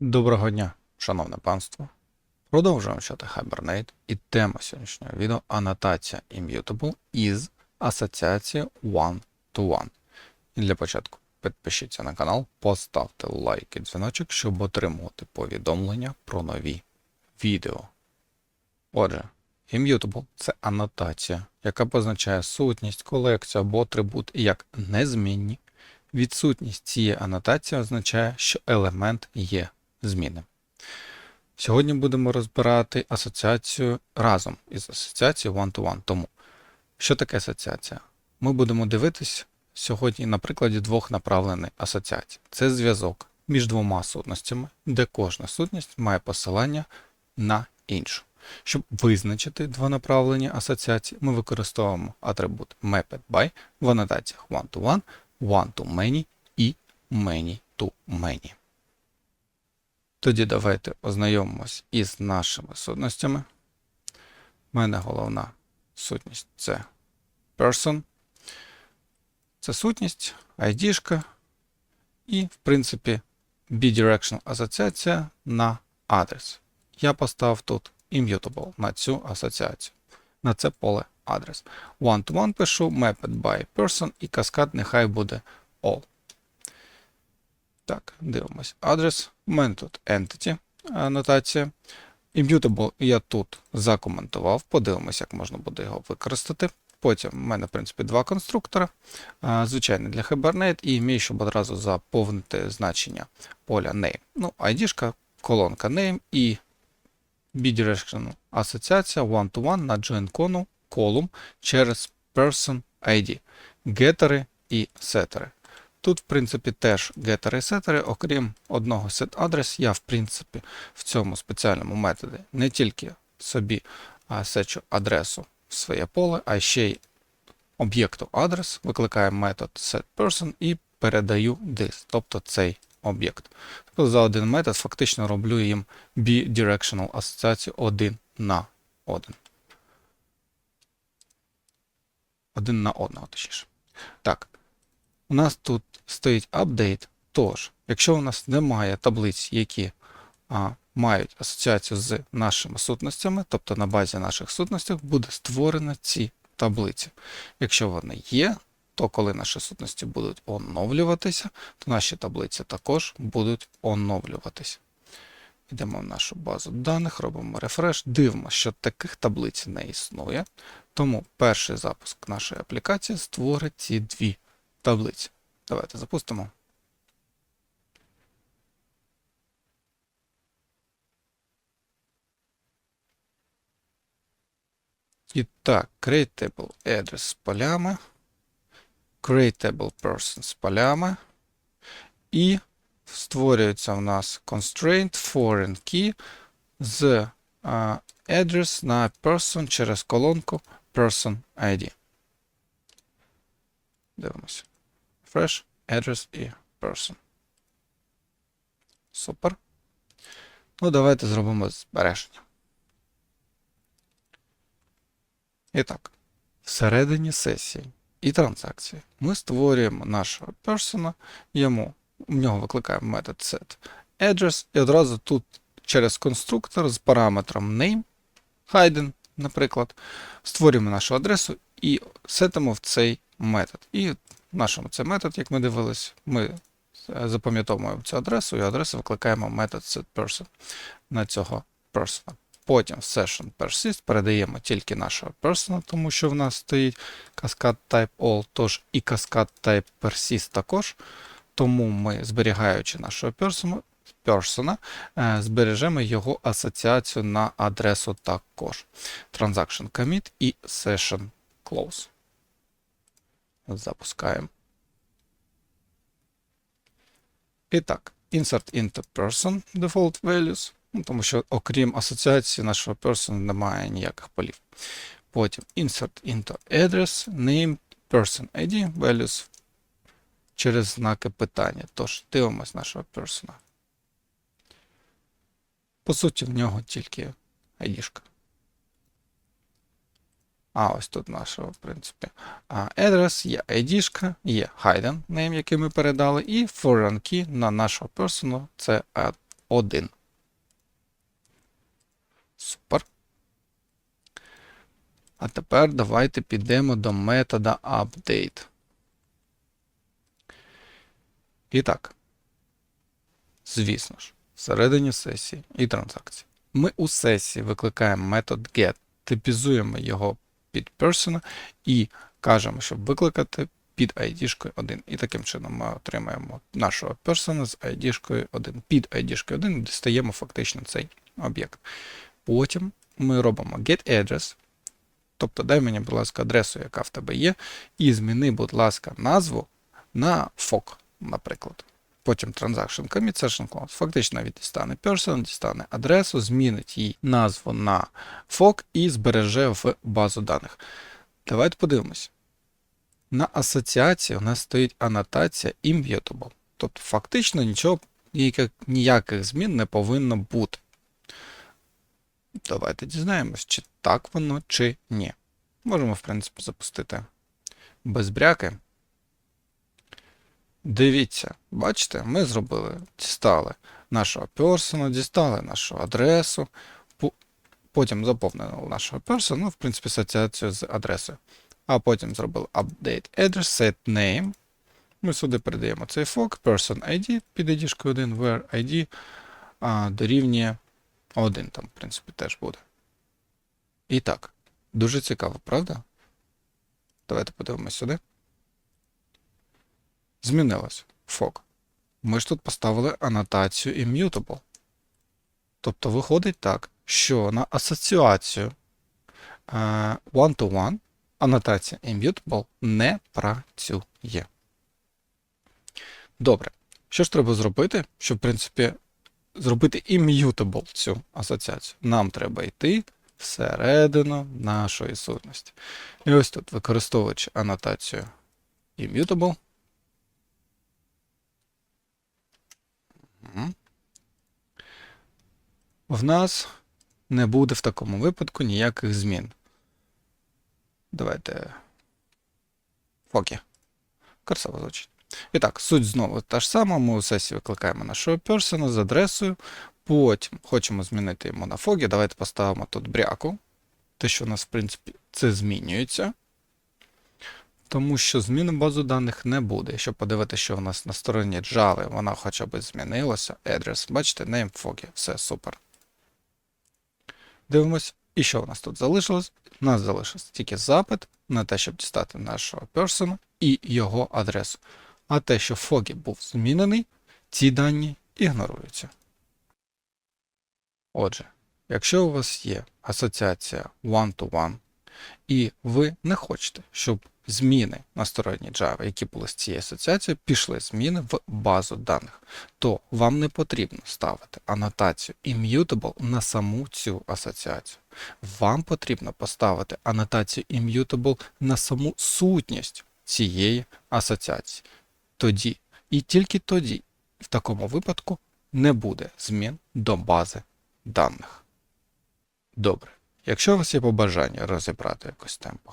Доброго дня, шановне панство. Продовжуємо вчити Hibernate і тема сьогоднішнього відео анотація Immutable із асоціації One-to-One. І для початку підпишіться на канал, поставте лайк і дзвіночок, щоб отримувати повідомлення про нові відео. Отже, Immutable – це анотація, яка позначає сутність, колекцію або атрибут як незмінні. Відсутність цієї анотації означає, що елемент є змінним. Сьогодні будемо розбирати асоціацію разом із асоціацією one-to-one. Тому, що таке асоціація? Ми будемо дивитись сьогодні на прикладі двох направлених асоціацій. Це зв'язок між двома сутностями, де кожна сутність має посилання на іншу. Щоб визначити двонаправлені асоціації, ми використовуємо атрибут mapped by в анотаціях one-to-one, one-to-many і many-to-many. Тоді давайте ознайомимось із нашими сутностями. У мене головна сутність це person. Це сутність, ID і, в принципі, bidirectional асоціація на адрес. Я поставив тут immutable на цю асоціацію. На це поле адрес. One-to-one пишу mapped by person і каскад нехай буде all. Так, дивимось. Адрес. У мене тут entity анотація. Immutable я тут закоментував. Подивимось, як можна буде його використати. Потім в мене, в принципі, два конструктора. А, Звичайний для Hibernate і вмію, щоб одразу заповнити значення поля name. Ну, ID, колонка name і bidirectional асоціація one-to-one на join column через person ID. Гетери і сетери. Тут, в принципі, теж гетери і сетери, окрім одного set-адрес, я, в принципі, в цьому спеціальному методі не тільки собі сечу адресу в своє поле, а ще й об'єкту адрес, викликаю метод setPerson і передаю this, тобто цей об'єкт. Тобто за один метод фактично роблю їм bidirectional асоціацію один на один. Один на одного, точніше. Так. У нас тут стоїть update. Тож, якщо у нас немає таблиць, які а, мають асоціацію з нашими сутностями, тобто на базі наших сутностей, буде створено ці таблиці. Якщо вони є, то коли наші сутності будуть оновлюватися, то наші таблиці також будуть оновлюватися. Йдемо в нашу базу даних, робимо рефреш, дивимося, що таких таблиць не існує. Тому перший запуск нашої аплікації створить ці дві таблиці. Давайте запустимо. І так, createable address з полями, createable person з полями. І створюється в нас constraint foreign key з uh, address на person через колонку person ID. Дивимося. Fresh, address і person. Супер. Ну, давайте зробимо збереження. І так, всередині сесії і транзакції ми створюємо нашого персона, йому, в нього викликаємо метод set address, і одразу тут через конструктор з параметром name, hidden, наприклад, створюємо нашу адресу і сетимо в цей метод. І нашому цей метод, як ми дивились, ми запам'ятовуємо цю адресу і адресу викликаємо метод setPerson на цього persona. Потім в session persist передаємо тільки нашого persona, тому що в нас стоїть каскад type all, тож і каскад type persist також. Тому ми, зберігаючи нашого persona, persona, збережемо його асоціацію на адресу також. Transaction commit і session close. Запускаємо. І так, insert into person default values. Ну, тому що, окрім асоціації нашого person немає ніяких полів. Потім insert into address, name, person ID, values через знаки питання. Тож, дивимось нашого persona. По суті, в нього тільки ID. -шка. А ось тут нашого, в принципі, address, є ID, є hidden name, який ми передали, і foreign key на нашого persona це all. 1. Супер. А тепер давайте підемо до метода update. І так. Звісно ж, всередині сесії і транзакції. Ми у сесії викликаємо метод get, типізуємо його під persona і кажемо, щоб викликати під ID-шкою 1. І таким чином ми отримаємо нашого persona з ID-шкою 1. Під ID-шкою 1 дістаємо фактично цей об'єкт. Потім ми робимо get address, тобто дай мені, будь ласка, адресу, яка в тебе є, і зміни, будь ласка, назву на FOC, наприклад. Потім transaction commit session close. Фактично він дістане person, дістане адресу, змінить її назву на FOC і збереже в базу даних. Давайте подивимось. На асоціації у нас стоїть анотація immutable. Тобто фактично нічого, ніяких, ніяких змін не повинно бути. Давайте дізнаємось, чи так воно, чи ні. Можемо, в принципі, запустити без бряки. Дивіться, бачите, ми зробили, дістали нашого персона, дістали нашу адресу, потім заповнили нашого персона, ну, в принципі, асоціацію з адресою. А потім зробили update address, set name. Ми сюди передаємо цей фок, person ID під ID 1, where ID а, дорівнює 1, там, в принципі, теж буде. І так, дуже цікаво, правда? Давайте подивимось сюди. Змінилось. Фок. Ми ж тут поставили анотацію immutable. Тобто виходить так, що на асоціацію е, one-to-one анотація immutable не працює. Добре. Що ж треба зробити, щоб, в принципі, зробити immutable цю асоціацію? Нам треба йти всередину нашої сутності. І ось тут, використовуючи анотацію immutable, В нас не буде в такому випадку ніяких змін. Давайте. Фокі. Красиво звучить. І так, суть знову та ж сама. Ми у сесії викликаємо нашого персона з адресою. Потім хочемо змінити йому на фогі. Давайте поставимо тут бряку. Те, що у нас, в принципі, це змінюється. Тому що зміни базу даних не буде. Якщо подивитися, що у нас на стороні Java, вона хоча б змінилася. Address, бачите, name Foggy, все супер. Дивимось, і що у нас тут залишилось? У нас залишився тільки запит на те, щоб дістати нашого персона і його адресу. А те, що Foggy був змінений, ці дані ігноруються. Отже, якщо у вас є асоціація one-to-one, і ви не хочете, щоб зміни на стороні Java, які були з цією асоціацією, пішли зміни в базу даних, то вам не потрібно ставити анотацію immutable на саму цю асоціацію. Вам потрібно поставити анотацію immutable на саму сутність цієї асоціації. Тоді і тільки тоді, в такому випадку, не буде змін до бази даних. Добре. Якщо у вас є побажання розібрати якусь тему по